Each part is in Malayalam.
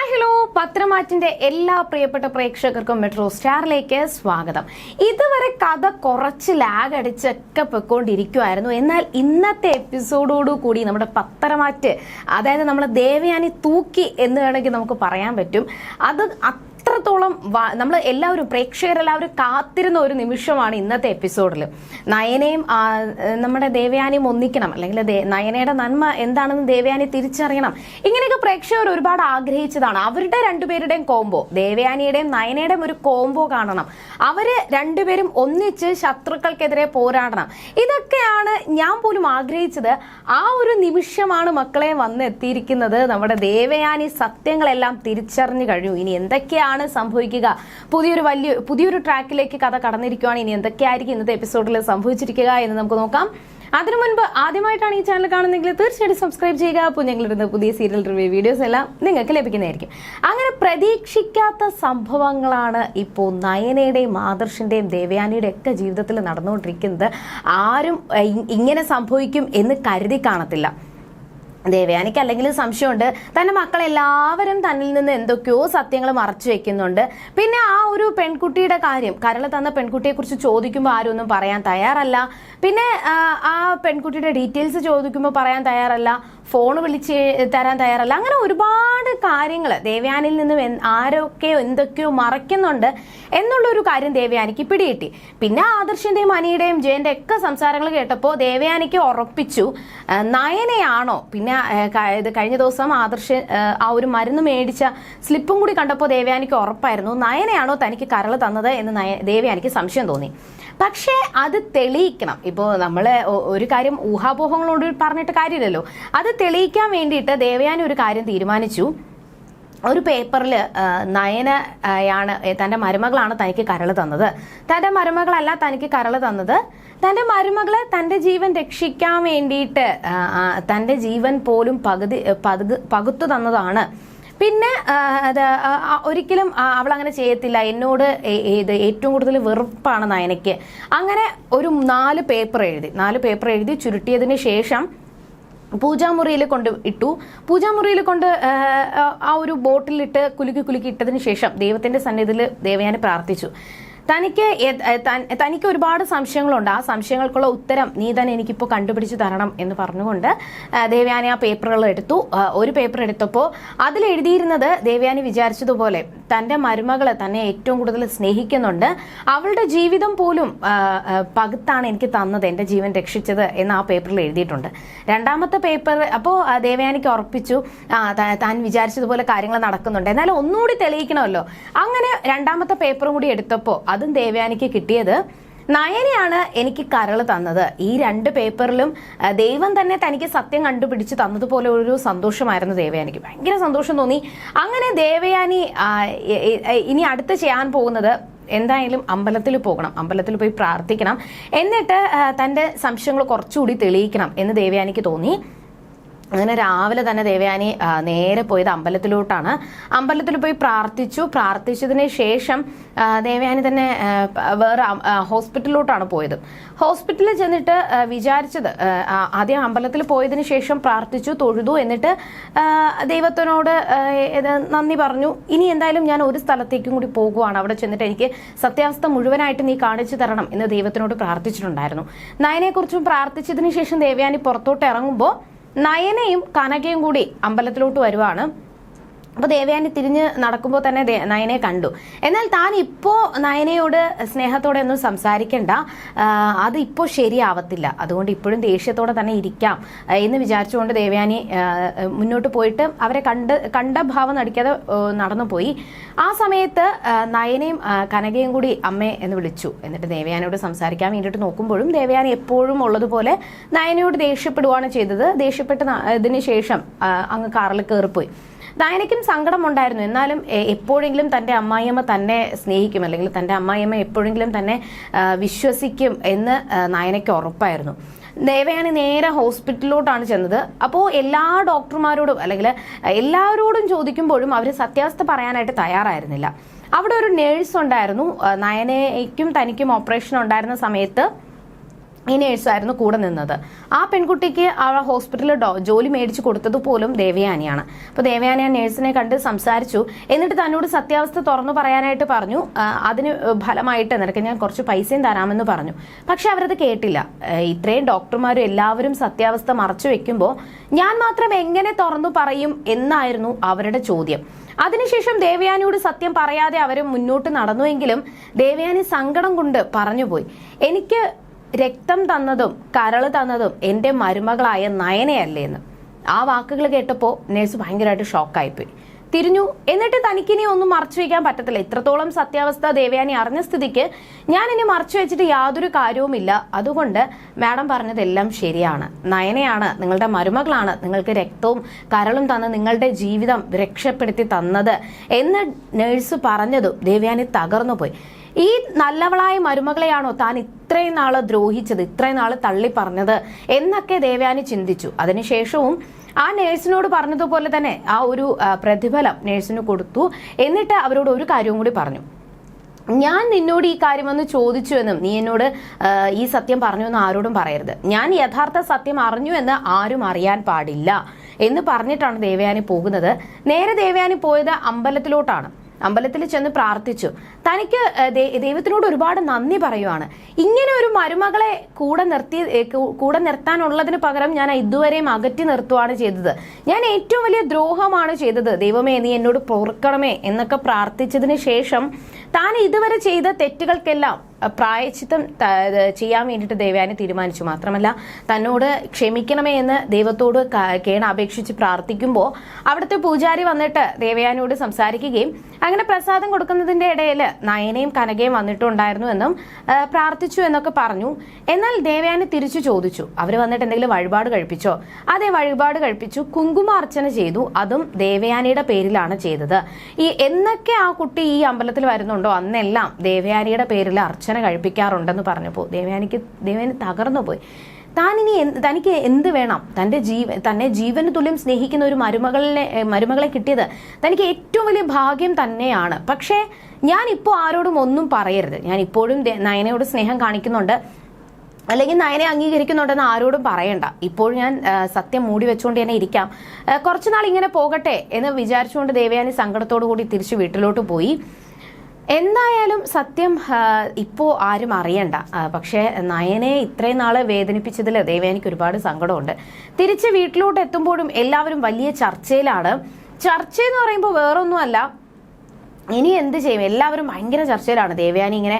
ഹായ് ഹലോ പത്രമാറ്റിന്റെ എല്ലാ പ്രിയപ്പെട്ട പ്രേക്ഷകർക്കും മെട്രോ സ്റ്റാറിലേക്ക് സ്വാഗതം. ഇതുവരെ കഥ കുറച്ച് ലാഗ് അടിച്ചൊക്കെ പൊയ്ക്കൊണ്ടിരിക്കുമായിരുന്നു എന്നാൽ ഇന്നത്തെ എപ്പിസോഡോടു കൂടി നമ്മുടെ പത്രമാറ്റ് അതായത് നമ്മൾ ദേവയാനി തൂക്കി എന്ന് വേണമെങ്കിൽ നമുക്ക് പറയാൻ പറ്റും. അത് അത്രത്തോളം നമ്മൾ എല്ലാവരും പ്രേക്ഷകരെല്ലാവരും കാത്തിരുന്ന ഒരു നിമിഷമാണ് ഇന്നത്തെ എപ്പിസോഡിൽ നയനയും നമ്മുടെ ദേവയാനിയും ഒന്നിക്കണം. അല്ലെങ്കിൽ നയനയുടെ നന്മ എന്താണെന്ന് ദേവയാനി തിരിച്ചറിയണം. ഇങ്ങനെയൊക്കെ പ്രേക്ഷകർ ഒരുപാട് ആഗ്രഹിച്ചതാണ്. അവരുടെ രണ്ടുപേരുടെയും കോംബോ ദേവയാനിയുടെയും നയനയുടെയും ഒരു കോംബോ കാണണം. അവർ രണ്ടുപേരും ഒന്നിച്ച് ശത്രുക്കൾക്കെതിരെ പോരാടണം. ഇതൊക്കെയാണ് ഞാൻ പോലും ആഗ്രഹിച്ചത്. ആ ഒരു നിമിഷമാണ് മക്കളെ വന്നെത്തിയിരിക്കുന്നത്. നമ്മുടെ ദേവയാനി സത്യങ്ങളെല്ലാം തിരിച്ചറിഞ്ഞു കഴിഞ്ഞു. ഇനി എന്തൊക്കെയാണ് സംഭവിക്കുക? പുതിയൊരു വലിയ പുതിയൊരു ട്രാക്കിലേക്ക് കഥ കടന്നിരിക്കുകയാണ് ഇനി എന്തൊക്കെയായിരിക്കും ഇന്നത്തെ എപ്പിസോഡിൽ സംഭവിച്ചിരിക്കുക എന്ന് നമുക്ക് നോക്കാം. അതിനു മുൻപ് ആദ്യമായിട്ടാണ് ഈ ചാനൽ കാണുന്നതെങ്കിൽ തീർച്ചയായിട്ടും സബ്സ്ക്രൈബ് ചെയ്യുക. അപ്പോൾ ഞങ്ങളിടുന്ന പുതിയ സീരിയൽ റിവ്യൂ വീഡിയോസ് എല്ലാം നിങ്ങൾക്ക് ലഭിക്കുന്നതായിരിക്കും. അങ്ങനെ പ്രതീക്ഷിക്കാത്ത സംഭവങ്ങളാണ് ഇപ്പോൾ നയനയുടെയും ആദർശിന്റെയും ദേവയാനിയുടെ ഒക്കെ ജീവിതത്തിൽ നടന്നുകൊണ്ടിരിക്കുന്നത്. ആരും ഇങ്ങനെ സംഭവിക്കും എന്ന് കരുതി കാണത്തില്ല. ദേവയാനിക്ക് അല്ലെങ്കിൽ സംശയമുണ്ട്. തന്റെ മക്കളെല്ലാവരും തന്നിൽ നിന്ന് എന്തൊക്കെയോ സത്യങ്ങൾ മറച്ചു വെക്കുന്നുണ്ട്. പിന്നെ ആ ഒരു പെൺകുട്ടിയുടെ കാര്യം കരൾ തന്ന പെൺകുട്ടിയെ കുറിച്ച് ചോദിക്കുമ്പോൾ ആരും ഒന്നും പറയാൻ തയ്യാറല്ല. പിന്നെ ആ പെൺകുട്ടിയുടെ ഡീറ്റെയിൽസ് ചോദിക്കുമ്പോൾ പറയാൻ തയ്യാറല്ല. ഫോൺ വിളിച്ച് തരാൻ തയ്യാറല്ല. അങ്ങനെ ഒരുപാട് കാര്യങ്ങൾ ദേവയാനിൽ നിന്നും ആരൊക്കെ എന്തൊക്കെയോ മറയ്ക്കുന്നുണ്ട് എന്നുള്ളൊരു കാര്യം ദേവയാനിക്ക് പിടികിട്ടി. പിന്നെ ആദർശിന്റെയും അനിയുടെയും ജയന്റെ ഒക്കെ സംസാരങ്ങൾ കേട്ടപ്പോൾ ദേവയാനിക്ക് ഉറപ്പിച്ചു നയനയാണോ? പിന്നെ ഇത് കഴിഞ്ഞ ദിവസം ആദർശ് ആ, ഒരു മരുന്ന് മേടിച്ച സ്ലിപ്പും കൂടി കണ്ടപ്പോൾ ദേവയാനിക്ക് ഉറപ്പായിരുന്നു നയനയാണോ തനിക്ക് കരൾ തന്നത് എന്ന് നയ ദേവയാനിക്ക് സംശയം തോന്നി. പക്ഷേ അത് തെളിയിക്കണം. ഇപ്പോൾ നമ്മൾ ഒരു കാര്യം ഊഹാപോഹങ്ങളോട് പറഞ്ഞിട്ട് കാര്യമില്ലല്ലോ. അത് തെളിയിക്കാൻ വേണ്ടിയിട്ട് ദേവയാനി ഒരു കാര്യം തീരുമാനിച്ചു. ഒരു പേപ്പറിൽ നയനയാണ് തന്റെ മരുമകളാണ് തനിക്ക് കരൾ തന്നത്. തന്റെ മരുമകളല്ല തനിക്ക് കരൾ തന്നത്. തന്റെ മരുമകളെ തന്റെ ജീവൻ രക്ഷിക്കാൻ വേണ്ടിയിട്ട് തന്റെ ജീവൻ പോലും പകുതി പകുത്തു തന്നതാണ്. പിന്നെ ഒരിക്കലും അവൾ അങ്ങനെ ചെയ്യത്തില്ല. എന്നോട് ഇത് ഏറ്റവും കൂടുതൽ വെറുപ്പാണ് നയനയ്ക്ക്. അങ്ങനെ ഒരു നാല് പേപ്പർ എഴുതി. നാല് പേപ്പർ എഴുതി ചുരുട്ടിയതിന് ശേഷം പൂജാമുറിയിൽ കൊണ്ട് ഇട്ടു. പൂജാമുറിയിൽ കൊണ്ട് ആ, ഒരു ബോട്ടിലിട്ട് കുലുക്കി കുലുക്കി ഇട്ടതിന് ശേഷം ദൈവത്തിന്റെ സന്നിധിയിൽ ദേവയാനെ പ്രാർത്ഥിച്ചു. തനിക്ക് തനിക്ക് ഒരുപാട് സംശയങ്ങളുണ്ട്. ആ സംശയങ്ങൾക്കുള്ള ഉത്തരം നീ തന്നെ എനിക്കിപ്പോൾ കണ്ടുപിടിച്ച് തരണം എന്ന് പറഞ്ഞുകൊണ്ട് ദേവ്യാനി ആ പേപ്പറുകൾ എടുത്തു. ഒരു പേപ്പർ എടുത്തപ്പോൾ അതിൽ എഴുതിയിരുന്നത് ദേവയാനി വിചാരിച്ചതുപോലെ തന്റെ മരുമകളെ തന്നെ ഏറ്റവും കൂടുതൽ സ്നേഹിക്കുന്നുണ്ട്. അവളുടെ ജീവിതം പോലും പകുത്താണ് എനിക്ക് തന്നത് എന്റെ ജീവൻ രക്ഷിച്ചത് എന്ന് ആ പേപ്പറിൽ എഴുതിയിട്ടുണ്ട്. രണ്ടാമത്തെ പേപ്പർ അപ്പോൾ ദേവയാനിക്ക് ഉറപ്പിച്ചു. താൻ വിചാരിച്ചതുപോലെ കാര്യങ്ങൾ നടക്കുന്നുണ്ട്. എന്നാലും ഒന്നുകൂടി തെളിയിക്കണമല്ലോ. അങ്ങനെ രണ്ടാമത്തെ പേപ്പറും കൂടി എടുത്തപ്പോൾ അതും ദേവയാനിക്ക് കിട്ടിയത്. നയനയാണ് എനിക്ക് കരൾ തന്നത്. ഈ രണ്ട് പേപ്പറിലും ദൈവം തന്നെ തനിക്ക് സത്യം കണ്ടുപിടിച്ച് തന്നതുപോലെ ഒരു സന്തോഷമായിരുന്നു ദേവയാനിക്ക്. ഭയങ്കര സന്തോഷം തോന്നി. അങ്ങനെ ദേവയാനി ഇനി അടുത്ത് ചെയ്യാൻ പോകുന്നത് എന്തായാലും അമ്പലത്തിൽ പോകണം. അമ്പലത്തിൽ പോയി പ്രാർത്ഥിക്കണം. എന്നിട്ട് തന്റെ സംശയങ്ങൾ കുറച്ചുകൂടി തെളിയിക്കണം എന്ന് ദേവയാനിക്ക് തോന്നി. അങ്ങനെ രാവിലെ തന്നെ ദേവയാനി നേരെ പോയത് അമ്പലത്തിലോട്ടാണ്. അമ്പലത്തിൽ പോയി പ്രാർത്ഥിച്ചു. പ്രാർത്ഥിച്ചതിന് ശേഷം ദേവയാനി തന്നെ വേറെ ഹോസ്പിറ്റലിലോട്ടാണ് പോയത്. ഹോസ്പിറ്റലിൽ ചെന്നിട്ട് വിചാരിച്ചത് ആദ്യം അമ്പലത്തിൽ പോയതിന് ശേഷം പ്രാർത്ഥിച്ചു തൊഴുതു എന്നിട്ട് ദൈവത്തിനോട് നന്ദി പറഞ്ഞു. ഇനി എന്തായാലും ഞാൻ ഒരു സ്ഥലത്തേക്കും കൂടി പോകുവാണ്. അവിടെ ചെന്നിട്ട് എനിക്ക് സത്യാവസ്ഥ മുഴുവനായിട്ട് നീ കാണിച്ചു തരണം എന്ന് ദൈവത്തിനോട് പ്രാർത്ഥിച്ചിട്ടുണ്ടായിരുന്നു. നയനെക്കുറിച്ചും പ്രാർത്ഥിച്ചതിന് ശേഷം ദേവയാനി പുറത്തോട്ട് ഇറങ്ങുമ്പോൾ നയനയും കനകയും കൂടി അമ്പലത്തിലോട്ട് വരുവാണ്. അപ്പോൾ ദേവയാനി തിരിഞ്ഞ് നടക്കുമ്പോൾ തന്നെ നയനെ കണ്ടു. എന്നാൽ താൻ ഇപ്പോൾ നയനയോട് സ്നേഹത്തോടെ ഒന്നും സംസാരിക്കണ്ട. അത് ഇപ്പോൾ ശരിയാവത്തില്ല. അതുകൊണ്ട് ഇപ്പോഴും ദേഷ്യത്തോടെ തന്നെ ഇരിക്കാം എന്ന് വിചാരിച്ചുകൊണ്ട് ദേവയാനി മുന്നോട്ട് പോയിട്ട് അവരെ കണ്ട് കണ്ട ഭാവം നടിക്കാതെ നടന്നു പോയി ആ സമയത്ത് നയനയും കനകയും കൂടി അമ്മേ എന്ന് വിളിച്ചു. എന്നിട്ട് ദേവയാനിയോട് സംസാരിക്കാൻ വേണ്ടിയിട്ട് നോക്കുമ്പോഴും ദേവയാനി എപ്പോഴും ഉള്ളതുപോലെ നയനയോട് ദേഷ്യപ്പെടുവാണ് ചെയ്തത്. ദേഷ്യപ്പെട്ട് ഇതിന് ശേഷം അങ്ങ് കാറിൽ കയറിപ്പോയി നയനയ്ക്കും സങ്കടമുണ്ടായിരുന്നു. എന്നാലും എപ്പോഴെങ്കിലും തന്റെ അമ്മായിയമ്മ തന്നെ സ്നേഹിക്കും അല്ലെങ്കിൽ തന്റെ അമ്മായിയമ്മ എപ്പോഴെങ്കിലും തന്നെ വിശ്വസിക്കും എന്ന് നായനയ്ക്ക് നയനയ്ക്ക് ഉറപ്പായിരുന്നു. ദേവയാനി നേരെ ഹോസ്പിറ്റലിലോട്ടാണ് ചെന്നത്. അപ്പോൾ എല്ലാ ഡോക്ടർമാരോടും അല്ലെങ്കിൽ എല്ലാവരോടും ചോദിക്കുമ്പോഴും അവർ സത്യാവസ്ഥ പറയാനായിട്ട് തയ്യാറായിരുന്നില്ല. അവിടെ ഒരു നേഴ്സ് ഉണ്ടായിരുന്നു. നയനയ്ക്കും തനിക്കും ഓപ്പറേഷൻ ഉണ്ടായിരുന്ന സമയത്ത് ഈ നേഴ്സായിരുന്നു കൂടെ നിന്നത്. ആ പെൺകുട്ടിക്ക് ആ ഹോസ്പിറ്റലിൽ ജോലി മേടിച്ചു കൊടുത്തത് പോലും ദേവയാനിയാണ്. അപ്പോൾ ദേവയാനി ആ നേഴ്സിനെ കണ്ട് സംസാരിച്ചു. എന്നിട്ട് തന്നോട് സത്യാവസ്ഥ തുറന്നു പറയാനായിട്ട് പറഞ്ഞു. അതിന് ഫലമായിട്ട് നിനക്ക് ഞാൻ കുറച്ച് പൈസയും തരാമെന്ന് പറഞ്ഞു. പക്ഷെ അവരത് കേട്ടില്ല. ഇത്രയും ഡോക്ടർമാരും എല്ലാവരും സത്യാവസ്ഥ മറച്ചു വെക്കുമ്പോൾ ഞാൻ മാത്രം എങ്ങനെ തുറന്നു പറയും എന്നായിരുന്നു അവരുടെ ചോദ്യം. അതിനുശേഷം ദേവയാനിയോട് സത്യം പറയാതെ അവർ മുന്നോട്ട് നടന്നുവെങ്കിലും ദേവയാനി സങ്കടം കൊണ്ട് പറഞ്ഞുപോയി. എനിക്ക് രക്തം തന്നതും കരൾ തന്നതും എന്റെ മരുമകളായ നയനയല്ലേ എന്ന്. ആ വാക്കുകൾ കേട്ടപ്പോൾ നേഴ്സ് ഭയങ്കരമായിട്ട് ഷോക്കായിപ്പോയി. തിരിഞ്ഞു. എന്നിട്ട് തനിക്കിനി ഒന്നും മറച്ചു വയ്ക്കാൻ പറ്റത്തില്ല. ഇത്രത്തോളം സത്യാവസ്ഥ ദേവയാനി അറിഞ്ഞ സ്ഥിതിക്ക് ഞാൻ ഇനി മറച്ചു വെച്ചിട്ട് യാതൊരു കാര്യവുമില്ല. അതുകൊണ്ട് മാഡം പറഞ്ഞതെല്ലാം ശരിയാണ്. നയനയാണ് നിങ്ങളുടെ മരുമകളാണ് നിങ്ങൾക്ക് രക്തവും കരളും തന്ന് നിങ്ങളുടെ ജീവിതം രക്ഷപ്പെടുത്തി തന്നത് എന്ന് നേഴ്സ് പറഞ്ഞതും ദേവയാനി തകർന്നു പോയി ഈ നല്ലവളായ മരുമകളെയാണോ താൻ ഇത്രയും നാൾ ദ്രോഹിച്ചത് ഇത്രയും നാൾ തള്ളി പറഞ്ഞത് എന്നൊക്കെ ദേവയാനി ചിന്തിച്ചു. അതിനുശേഷവും ആ നേഴ്സിനോട് പറഞ്ഞതുപോലെ തന്നെ ആ ഒരു പ്രതിഫലം നേഴ്സിന് കൊടുത്തു. എന്നിട്ട് അവരോട് ഒരു കാര്യവും കൂടി പറഞ്ഞു. ഞാൻ നിന്നോട് ഈ കാര്യം ഒന്ന് ചോദിച്ചു എന്നും നീ എന്നോട് ഈ സത്യം പറഞ്ഞു എന്ന് ആരോടും പറയരുത്. ഞാൻ യഥാർത്ഥ സത്യം അറിഞ്ഞു എന്ന് ആരും അറിയാൻ പാടില്ല എന്ന് പറഞ്ഞിട്ടാണ് ദേവയാനി പോകുന്നത്. നേരെ ദേവയാനി പോയത് അമ്പലത്തിലോട്ടാണ്. അമ്പലത്തിൽ ചെന്ന് പ്രാർത്ഥിച്ചു. തനിക്ക് ദൈവത്തിനോട് ഒരുപാട് നന്ദി പറയുവാണ്. ഇങ്ങനെ ഒരു മരുമകളെ കൂടെ നിർത്തി കൂടെ നിർത്താനുള്ളതിന് പകരം ഞാൻ ഇതുവരെയും അകറ്റി നിർത്തുവാണ് ചെയ്തത്. ഞാൻ ഏറ്റവും വലിയ ദ്രോഹമാണ് ചെയ്തത്. ദൈവമേ നീ എന്നോട് പൊറുക്കണമേ എന്നൊക്കെ പ്രാർത്ഥിച്ചതിന് ശേഷം താൻ ഇതുവരെ ചെയ്ത തെറ്റുകൾക്കെല്ലാം അഹ്, പ്രായശ്ചിത്തം ത- ചെയ്യാൻ വേണ്ടിയിട്ട് ദേവയാനി തീരുമാനിച്ചു. മാത്രമല്ല തന്നോട് ക്ഷമിക്കണമേ എന്ന് ദൈവത്തോട് കേണ അപേക്ഷിച്ച് പ്രാർത്ഥിക്കുമ്പോൾ അവിടുത്തെ പൂജാരി വന്നിട്ട് ദേവയാനിയോട് സംസാരിക്കുകയും അങ്ങനെ പ്രസാദം കൊടുക്കുന്നതിന്റെ ഇടയിൽ നയനയും കനകയും വന്നിട്ടുണ്ടായിരുന്നു എന്നും പ്രാർത്ഥിച്ചു എന്നൊക്കെ പറഞ്ഞു. എന്നാൽ ദേവയാനി തിരിച്ചു ചോദിച്ചു. അവർ വന്നിട്ട് എന്തെങ്കിലും വഴിപാട് കഴിപ്പിച്ചോ? അതെ വഴിപാട് കഴിപ്പിച്ചു. കുങ്കുമാർച്ചന ചെയ്തു. അതും ദേവയാനിയുടെ പേരിലാണ് ചെയ്തത്. ഈ എന്നൊക്കെ ആ കുട്ടി ഈ അമ്പലത്തിൽ വരുന്നുണ്ടോ? അന്നെല്ലാം ദേവയാനിയുടെ പേരിൽ അർച്ചന കഴിപ്പിക്കാറുണ്ടെന്ന് പറഞ്ഞപ്പോൾ ദേവയാനിക്ക് ദേവയാനി തകർന്നു പോയി. താനിനി തനിക്ക് എന്ത് വേണം? തന്റെ ജീവ തന്നെ ജീവന് തുല്യം സ്നേഹിക്കുന്ന ഒരു മരുമകളിനെ മരുമകളെ കിട്ടിയത് തനിക്ക് ഏറ്റവും വലിയ ഭാഗ്യം തന്നെയാണ്. പക്ഷേ ഞാൻ ഇപ്പോൾ ആരോടും ഒന്നും പറയരുത്. ഞാൻ ഇപ്പോഴും നയനയോട് സ്നേഹം കാണിക്കുന്നുണ്ട്. അല്ലെങ്കിൽ നയനെ അംഗീകരിക്കുന്നുണ്ടെന്ന് ആരോടും പറയണ്ട. ഇപ്പോൾ ഞാൻ സത്യം മൂടി വെച്ചുകൊണ്ട് തന്നെ ഇരിക്കാം. കുറച്ചുനാൾ ഇങ്ങനെ പോകട്ടെ എന്ന് വിചാരിച്ചുകൊണ്ട് ദേവയാനി സങ്കടത്തോടു കൂടി തിരിച്ച് വീട്ടിലോട്ട് പോയി. എന്തായാലും സത്യം ഇപ്പോൾ ആരും അറിയണ്ട. പക്ഷേ നയനെ ഇത്രയും നാൾ വേദനിപ്പിച്ചതിൽ ദേവയാനിക്ക് ഒരുപാട് സങ്കടമുണ്ട്. തിരിച്ച് വീട്ടിലോട്ട് എത്തുമ്പോഴും എല്ലാവരും വലിയ ചർച്ചയിലാണ്. ചർച്ച എന്ന് പറയുമ്പോൾ വേറൊന്നുമല്ല ഇനി എന്ത് ചെയ്യും? എല്ലാവരും ഭയങ്കര ചർച്ചയിലാണ്. ദേവയാനി ഇങ്ങനെ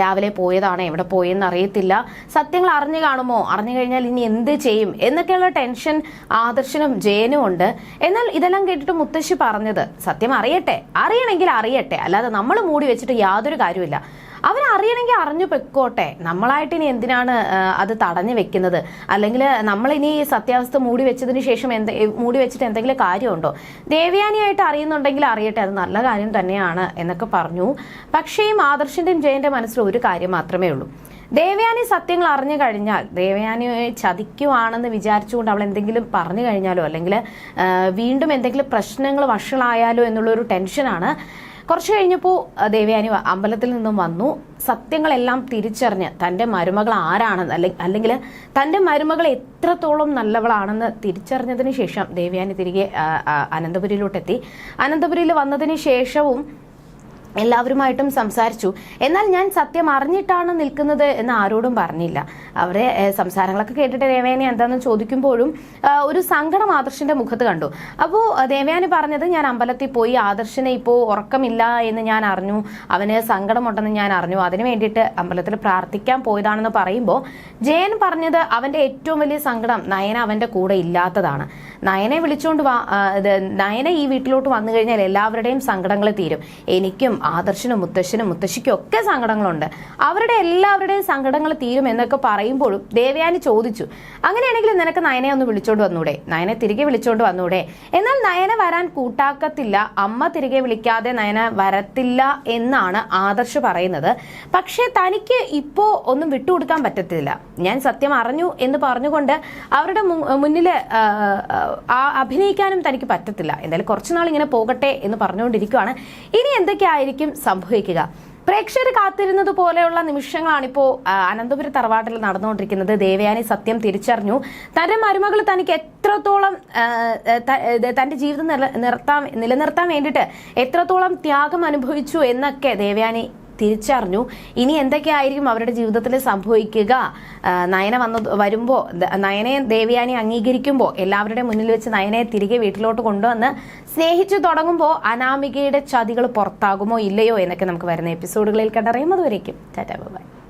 രാവിലെ പോയതാണ് എവിടെ പോയെന്ന് അറിയത്തില്ല. സത്യങ്ങൾ അറിഞ്ഞു കാണുമോ? അറിഞ്ഞു കഴിഞ്ഞാൽ ഇനി എന്ത് ചെയ്യും? എന്നൊക്കെയുള്ള ടെൻഷൻ ആദർശനും ജയനും ഉണ്ട്. എന്നാൽ ഇതെല്ലാം കേട്ടിട്ട് മുത്തശ്ശി പറഞ്ഞത് സത്യം അറിയട്ടെ. അറിയണമെങ്കിൽ അറിയട്ടെ. അല്ലാതെ നമ്മൾ മൂടി വെച്ചിട്ട് യാതൊരു കാര്യമില്ല അവൻ അറിയണമെങ്കിൽ അറിഞ്ഞു പൊയ്ക്കോട്ടെ. നമ്മളായിട്ട് ഇനി എന്തിനാണ് അത് തടഞ്ഞു വെക്കുന്നത്? അല്ലെങ്കിൽ നമ്മൾ ഇനി സത്യാവസ്ഥ മൂടി വെച്ചതിന് ശേഷം എന്ത് മൂടി വെച്ചിട്ട് എന്തെങ്കിലും കാര്യമുണ്ടോ? ദേവയാനിയായിട്ട് അറിയുന്നുണ്ടെങ്കിൽ അറിയട്ടെ അത് നല്ല കാര്യം തന്നെയാണ് എന്നൊക്കെ പറഞ്ഞു. പക്ഷേ ഈ ആദർശിന്റെയും ജയന്റെ മനസ്സിൽ ഒരു കാര്യം മാത്രമേ ഉള്ളൂ. ദേവയാനി സത്യങ്ങൾ അറിഞ്ഞു കഴിഞ്ഞാൽ ദേവയാനി ചതിക്കുവാണെന്ന് വിചാരിച്ചുകൊണ്ട് അവൾ എന്തെങ്കിലും പറഞ്ഞു കഴിഞ്ഞാലോ അല്ലെങ്കിൽ വീണ്ടും എന്തെങ്കിലും പ്രശ്നങ്ങൾ വഷളായാലോ എന്നുള്ളൊരു ടെൻഷനാണ്. കുറച്ച് കഴിഞ്ഞപ്പോൾ ദേവയാനി അമ്പലത്തിൽ നിന്നും വന്നു. സത്യങ്ങളെല്ലാം തിരിച്ചറിഞ്ഞ് തന്റെ മരുമകൾ ആരാണെന്ന് അല്ലെ അല്ലെങ്കിൽ തന്റെ മരുമകൾ എത്രത്തോളം നല്ലവളാണെന്ന് തിരിച്ചറിഞ്ഞതിന് ശേഷം ദേവയാനി തിരികെ അനന്തപുരിയിലോട്ടെത്തി. അനന്തപുരിയിൽ വന്നതിന് ശേഷവും എല്ലാവരുമായിട്ടും സംസാരിച്ചു. എന്നാൽ ഞാൻ സത്യം അറിഞ്ഞിട്ടാണ് നിൽക്കുന്നത് എന്ന് ആരോടും പറഞ്ഞില്ല. അവരെ സംസാരങ്ങളൊക്കെ കേട്ടിട്ട് ദേവയാനി എന്താണെന്ന് ചോദിക്കുമ്പോഴും ഒരു സങ്കടം ആദർശിന്റെ മുഖത്ത് കണ്ടു. അപ്പോൾ ദേവയാനി പറഞ്ഞത് ഞാൻ അമ്പലത്തിൽ പോയി ആദർശിനെ ഇപ്പോൾ ഉറക്കമില്ല എന്ന് ഞാൻ അറിഞ്ഞു. അവന് സങ്കടമുണ്ടെന്ന് ഞാൻ അറിഞ്ഞു. അതിന് വേണ്ടിയിട്ട് അമ്പലത്തിൽ പ്രാർത്ഥിക്കാൻ പോയതാണെന്ന് പറയുമ്പോൾ ജയൻ പറഞ്ഞത് അവന്റെ ഏറ്റവും വലിയ സങ്കടം നയന അവന്റെ കൂടെ ഇല്ലാത്തതാണ്. നയനെ വിളിച്ചുകൊണ്ട് വാ ഈ വീട്ടിലോട്ട് വന്നു കഴിഞ്ഞാൽ എല്ലാവരുടെയും സങ്കടങ്ങൾ തീരും. എനിക്കും ആദർശനും മുത്തശ്ശനും മുത്തശ്ശിക്കും ഒക്കെ സങ്കടങ്ങളുണ്ട്. അവരുടെ എല്ലാവരുടെയും സങ്കടങ്ങൾ തീരും എന്നൊക്കെ പറയുമ്പോഴും ദേവയാനി ചോദിച്ചു അങ്ങനെയാണെങ്കിൽ നിനക്ക് നയനെ ഒന്ന് വിളിച്ചോണ്ട് വന്നൂടെ? നയനെ തിരികെ വിളിച്ചോണ്ട് വന്നൂടെ? എന്നാൽ നയന വരാൻ കൂട്ടാക്കത്തില്ല. അമ്മ തിരികെ വിളിക്കാതെ നയന വരത്തില്ല എന്നാണ് ആദർശ് പറയുന്നത്. പക്ഷേ തനിക്ക് ഇപ്പോ ഒന്നും വിട്ടുകൊടുക്കാൻ പറ്റത്തില്ല. ഞാൻ സത്യം അറിഞ്ഞു എന്ന് പറഞ്ഞുകൊണ്ട് അവരുടെ മു- മുന്നിൽ ആ, അഭിനയിക്കാനും തനിക്ക് പറ്റത്തില്ല. എന്തായാലും കുറച്ചുനാൾ ഇങ്ങനെ പോകട്ടെ എന്ന് പറഞ്ഞുകൊണ്ടിരിക്കുകയാണ് ഇനി എന്തൊക്കെയായിരിക്കും സംഭവിക്കുക? പ്രേക്ഷകർ കാത്തിരുന്നത് പോലെയുള്ള നിമിഷങ്ങളാണ് ഇപ്പോൾ അനന്തപുര തറവാട്ടിൽ നടന്നുകൊണ്ടിരിക്കുന്നത്. ദേവയാനി സത്യം തിരിച്ചറിഞ്ഞു. തന്റെ മരുമകൾ തനിക്ക് എത്രത്തോളം തന്റെ ജീവിതം നില- നിർത്താൻ നിലനിർത്താൻ വേണ്ടിയിട്ട് എത്രത്തോളം ത്യാഗം അനുഭവിച്ചു എന്നൊക്കെ ദേവയാനി തിരിച്ചറിഞ്ഞു. ഇനി എന്തൊക്കെയായിരിക്കും അവരുടെ ജീവിതത്തിൽ സംഭവിക്കുക? നയന വന്നു വരുമ്പോൾ നയനെ ദേവയാനി അംഗീകരിക്കുമ്പോൾ എല്ലാവരുടെ മുന്നിൽ വെച്ച് നയനെ തിരികെ വീട്ടിലോട്ട് കൊണ്ടുവന്ന് സ്നേഹിച്ചു തുടങ്ങുമ്പോൾ അനാമികയുടെ ചതികൾ പുറത്താകുമോ ഇല്ലയോ എന്നൊക്കെ നമുക്ക് വരുന്ന എപ്പിസോഡുകളിൽ കണ്ടറിയും. അതുവരേക്കും. Tata bye.